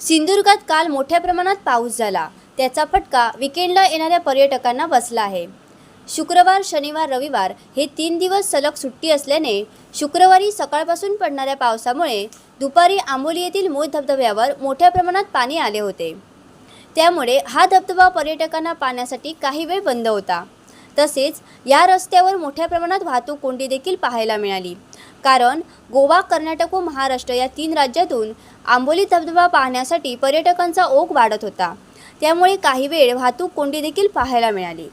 सिंधुदुर्गात काल मोठ्या प्रमाणात पाऊस झाला. त्याचा फटका विकेंडला येणाऱ्या पर्यटकांना बसला आहे. शुक्रवार शनिवार रविवार हे तीन दिवस सलग सुट्टी असल्याने शुक्रवारी सकाळपासून पडणाऱ्या पावसामुळे दुपारी आंबोली येथील मूळ धबधब्यावर मोठ्या प्रमाणात पाणी आले होते. त्यामुळे हा धबधबा पर्यटकांना पाहण्यासाठी काही वेळ बंद होता. तसेच या रस्त्यावर मोठ्या प्रमाणात वाहतूक कोंडी देखील पाहायला मिळाली. कारण गोवा कर्नाटक व महाराष्ट्र या तीन राज्यातून आंबोली धबधबा पाहण्यासाठी पर्यटकांचा ओघ वाढत होता. त्यामुळे काही वेळ वाहतूक कोंडी देखील पाहायला मिळाली.